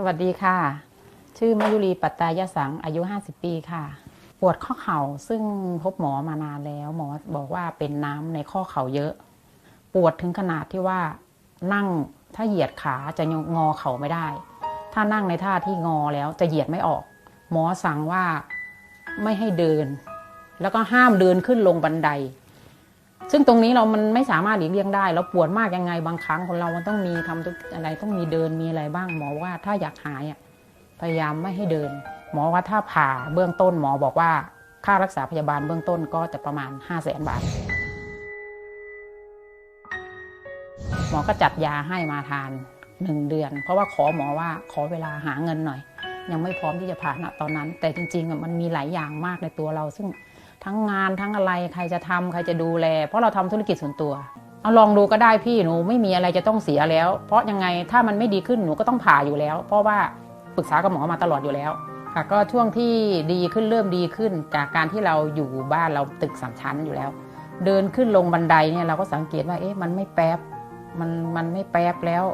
สวัสดีค่ะ ชื่อมายุรีปัตตายสัง อายุ 50 ปีค่ะ ปวดข้อเข่าซึ่งพบหมอมานานแล้ว หมอบอกว่าเป็นน้ำในข้อเข่าเยอะ ปวดถึงขนาดที่ว่านั่งถ้าเหยียดขาจะงอเข่าไม่ได้ ถ้านั่งในท่าที่งอแล้วจะเหยียดไม่ออก หมอสั่งว่าไม่ให้เดิน แล้วก็ห้ามเดินขึ้นลงบันได ซึ่งตรงนี้เรามันไม่สามารถหลีกเลี่ยงได้ เราปวดมากยังไงบางครั้งคนเรามันต้องมีทำทุกอะไรต้องมีเดินมีอะไรบ้างหมอว่าถ้าอยากหายอะพยายามไม่ให้เดิน หมอว่าถ้าผ่าเบื้องต้นหมอบอกว่าค่ารักษาพยาบาลเบื้องต้นก็จะประมาณ 5 0 0แสนบาท หมอก็จัดยาให้มาทานหนึ่งเดือน เพราะว่าขอหมอว่าขอเวลาหาเงินหน่อย ยังไม่พร้อมที่จะผ่าณตอนนั้น แต่จริงๆมันมีหลายอย่างมากในตัวเรา ซึ่ง ทั้งงานทั้งอะไรใครจะทำใครจะดูแล เพราะเราทำธุรกิจส่วนตัว เอาลองดูก็ได้พี่หนูไม่มีอะไรจะต้องเสียแล้ว เพราะยังไงถ้ามันไม่ดีขึ้นหนูก็ต้องผ่าอยู่แล้ว เพราะว่าปรึกษากับหมอมาตลอดอยู่แล้วค่ะก็ช่วงที่ดีขึ้นเริ่มดีขึ้นจากการที่เราอยู่บ้านเราตึกสามชั้นอยู่แล้ว เดินขึ้นลงบันไดเนี่ยเราก็สังเกตว่าเอ๊ะมันไม่แป๊บมันมันไม่แป๊บแล้ว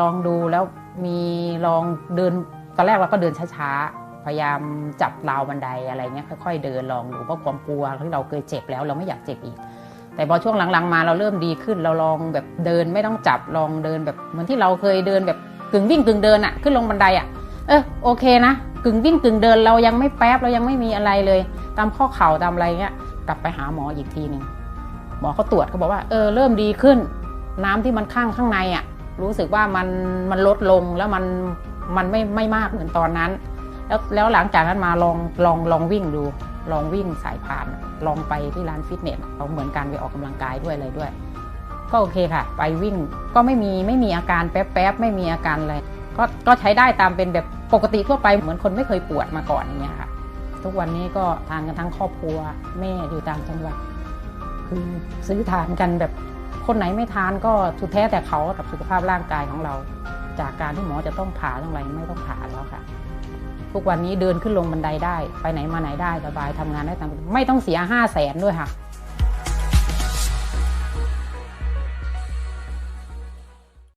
ลองดูแล้วมีลองเดินตอนแรกเราก็เดินช้าๆ พยายามจับราวบันไดอะไรเงี้ยค่อยๆเดินลองดูเพราะความกลัวที่เราเคยเจ็บแล้วเราไม่อยากเจ็บอีก แต่พอช่วงหลังๆมาเราเริ่มดีขึ้นเราลองแบบเดินไม่ต้องจับลองเดินแบบเหมือนที่เราเคยเดินแบบกึ่งวิ่งกึ่งเดินอะขึ้นลงบันไดอะเออโอเคนะกึ่งวิ่งกึ่งเดินเรายังไม่แป๊บเรายังไม่มีอะไรเลย ตามข้อเข่าตามอะไรเงี้ยกลับไปหาหมออีกทีหนึ่งหมอเขาตรวจเขาบอกว่าเออเริ่มดีขึ้น น้ำที่มันข้างข้างในอะรู้สึกว่ามันมันลดลงแล้วมันมันไม่ไม่มากเหมือนตอนนั้น แล้วแล้วหลังจากนั้นมาลองลองลองวิ่งดู ลองวิ่งสายพาน ลองไปที่ร้านฟิตเนสเราเหมือนการไปออกกำลังกายด้วยอะไรด้วย ก็โอเคค่ะ ไปวิ่งก็ไม่มีไม่มีอาการแป๊บแป๊บไม่มีอาการอะไรก็ก็ใช้ได้ตามเป็นแบบปกติทั่วไปเหมือนคนไม่เคยปวดมาก่อนอย่างเงี้ยค่ะ ทุกวันนี้ก็ทานกันทั้งครอบครัวแม่อยู่ต่างจังหวัดคือซื้อทานกันแบบคนไหนไม่ทานก็สุดแท้แต่เขากับสุขภาพร่างกายของเรา จากการที่หมอจะต้องผ่าต้องอะไรไม่ต้องผ่าแล้วค่ะ ทุกวันนี้เดินขึ้นลงบันไดได้ ไปไหนมาไหนได้สบายทำงานได้ตามไม่ต้องเสียห้าแสนด้วยค่ะ